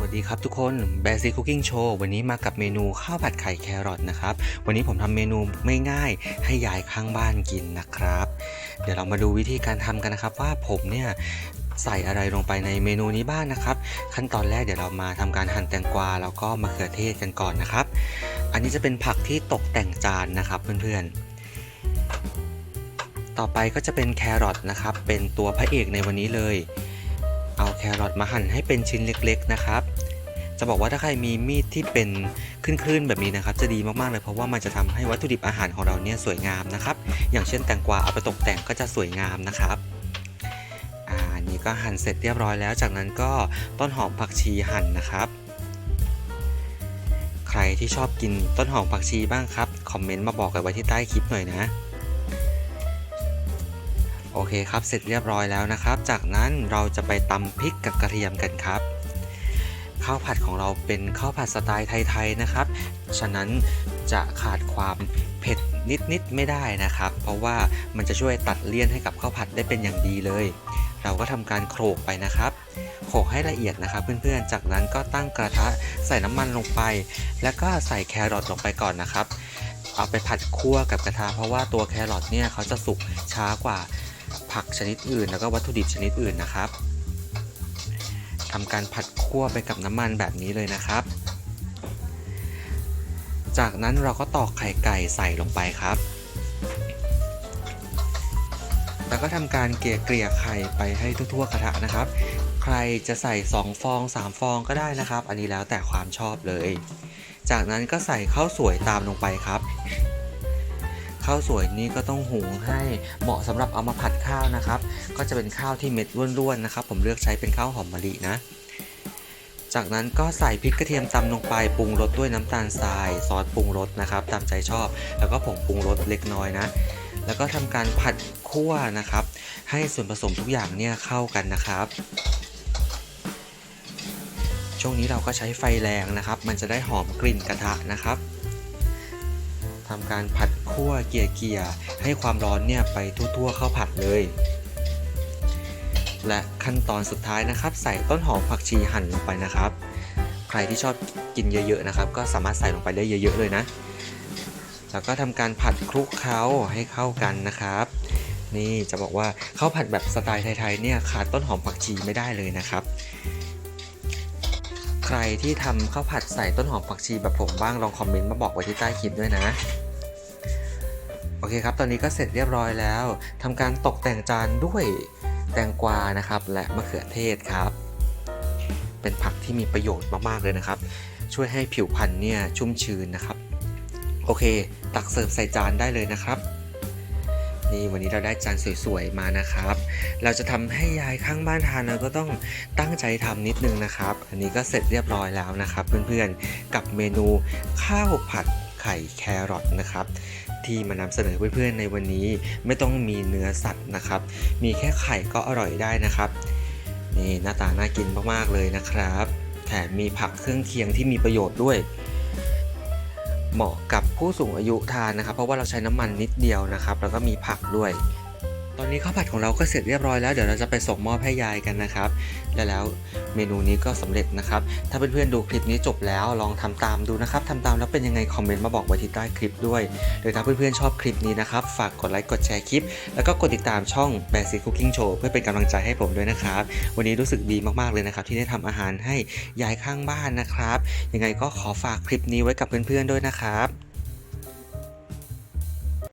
วัสดีครับทุกคนแบซี่คุกกิ้งโชว์วันนี้มากับเมนูข้าวผัดไข่แครอทนะครับ วันนี้ผมทำเมนูไม่ง่ายให้ยายข้างบ้านกินนะครับ เดี๋ยวเรามาดูวิธีการทำกันนะครับ ว่าผมเนี่ยใส่อะไรลงไปในเมนูนี้บ้างนะครับ ขั้นตอนแรกเดี๋ยวเรามาทำการหั่นแตงกวาแล้วก็มะเขือเทศกันก่อนนะครับ อันนี้จะเป็นผักที่ตกแต่งจานนะครับเพื่อนๆ ต่อไปก็จะเป็นแครอทนะครับ เป็นตัวพระเอกในวันนี้เลย เอาแครอทมาหั่นให้เป็นชิ้นเล็ก ๆ นะครับ จะบอกว่าถ้าใครมีมีดที่เป็นคลื่นๆแบบนี้นะครับ จะดีมากๆเลยเพราะว่ามันจะทำให้วัตถุดิบอาหารของเราเนี่ยสวยงามนะครับ อย่างเช่นแตงกวาเอาไปตกแต่งก็จะสวยงามนะครับอ่าอันนี้ก็หั่นเสร็จเรียบร้อยแล้ว จากนั้นก็ต้นหอมผักชีหั่นนะครับใครที่ชอบกินต้นหอมผักชีบ้างครับ คอมเมนต์มาบอกกันไว้ที่ใต้คลิปหน่อยนะ โอเคครับ เสร็จเรียบร้อยแล้วนะครับ จากนั้นเราจะไปตำพริกกับกระเทียมกันครับ ข้าวผัดของเราเป็นข้าวผัดสไตล์ไทยๆนะครับ ฉะนั้นจะขาดความเผ็ดนิดๆไม่ได้นะครับ เพราะว่ามันจะช่วยตัดเลี่ยนให้กับข้าวผัดได้เป็นอย่างดีเลย เราก็ทำการโขลกไปนะครับโขลกให้ละเอียดนะครับเพื่อนๆ จากนั้นก็ตั้งกระทะใส่น้ำมันลงไป แล้วก็ใส่แครอทลงไปก่อนนะครับ เอาไปผัดคั่วกับกระทะเพราะว่าตัวแครอทเนี่ยเขาจะสุกช้ากว่า ผักชนิดอื่น แล้วก็วัตถุดิบชนิดอื่นนะครับทำการผัดคั่วไปกับน้ำมันแบบนี้เลยนะครับ จากนั้นเราก็ตอกไข่ไก่ใส่ลงไปครับ แล้วก็ทำการเกลี่ยเกลี่ยไข่ไปให้ทั่วๆกระทะนะครับ ใครจะใส่ 2 ฟอง 3 ฟองก็ได้นะครับ อันนี้แล้วแต่ความชอบเลย จากนั้นก็ใส่ข้าวสวยตามลงไปครับ ข้าวสวยนี้ก็ต้องหุงให้เหมาะสำหรับเอามาผัดข้าวนะครับ ก็จะเป็นข้าวที่เม็ดร่วนๆนะครับ ผมเลือกใช้เป็นข้าวหอมมะลินะ จากนั้นก็ใส่พริกกระเทียมตำลงไปปรุงรสด้วยน้ำตาลทรายซอสปรุงรสนะครับ ตามใจชอบ แล้วก็ผงปรุงรสเล็กน้อยนะ แล้วก็ทำการผัดคั่วนะครับ ให้ส่วนผสมทุกอย่างเนี่ยเข้ากันนะครับช่วงนี้เราก็ใช้ไฟแรงนะครับ มันจะได้หอมกลิ่นกระทะนะครับ ทำการผัดคั่วเกี่ยเกียให้ความร้อนเนี่ยไปทั่วๆเข้าผัดเลย และขั้นตอนสุดท้ายนะครับ ใส่ต้นหอมผักชีหั่นลงไปนะครับ ใครที่ชอบกินเยอะๆนะครับ ก็สามารถใส่ลงไปได้เยอะ ๆ เลยนะ แล้วก็ทำการผัดคลุกเคล้าให้เข้ากันนะครับ นี่จะบอกว่าข้าวผัดแบบสไตล์ไทยๆเนี่ยขาดต้นหอมผักชีไม่ได้เลยนะครับ ใครที่ทำข้าวผัดใส่ต้นหอมผักชีแบบผมบ้างลองคอมเมนต์มาบอกไว้ที่ใต้คลิปด้วยนะ โอเคครับ ตอนนี้ก็เสร็จเรียบร้อยแล้วทำการตกแต่งจานด้วยแตงกวานะครับ และมะเขือเทศครับ เป็นผักที่มีประโยชน์มากๆเลยนะครับ ช่วยให้ผิวพรรณเนี่ยชุ่มชื้นนะครับ โอเค ตักเสิร์ฟใส่จานได้เลยนะครับ นี่วันนี้เราได้จานสวยๆมานะครับ เราจะทำให้ยายข้างบ้านทานเราก็ต้องตั้งใจทำนิดนึงนะครับ อันนี้ก็เสร็จเรียบร้อยแล้วนะครับ เพื่อนๆกับเมนูข้าวผัดไข่แครอทนะครับที่มานำเสนอเพื่อนๆในวันนี้ไม่ต้องมีเนื้อสัตว์นะครับ มีแค่ไข่ก็อร่อยได้นะครับนี่หน้าตาน่ากินมากๆเลยนะครับแถมมีผักเครื่องเคียงที่มีประโยชน์ด้วย เหมาะกับผู้สูงอายุทานนะครับ เพราะว่าเราใช้น้ำมันนิดเดียวนะครับ แล้วก็มีผักด้วย ตอนนี้ข้าวผัดของเราก็เสร็จเรียบร้อยแล้วเดี๋ยวเราจะไปส่งมอบให้ยายกันนะครับ และแล้วเมนูนี้ก็สำเร็จนะครับ ถ้าเพื่อนๆดูคลิปนี้จบแล้วลองทำตามดูนะครับทำตามแล้วเป็นยังไงคอมเมนต์มาบอกไว้ที่ใต้คลิปด้วยโดยถ้าเพื่อนๆชอบคลิปนี้นะครับ ฝากกดไลค์กดแชร์คลิป แล้วก็กดติดตามช่อง b a s i c Cooking Show เพื่อเป็นกำลังใจให้ผมด้วยนะครับ วันนี้รู้สึกดีมากๆเลยนะครับ ที่ได้ทำอาหารให้ยายข้างบ้านนะครับ ยังไงก็ขอฝากคลิปนี้ไว้กับเพื่อนๆด้วยนะครับ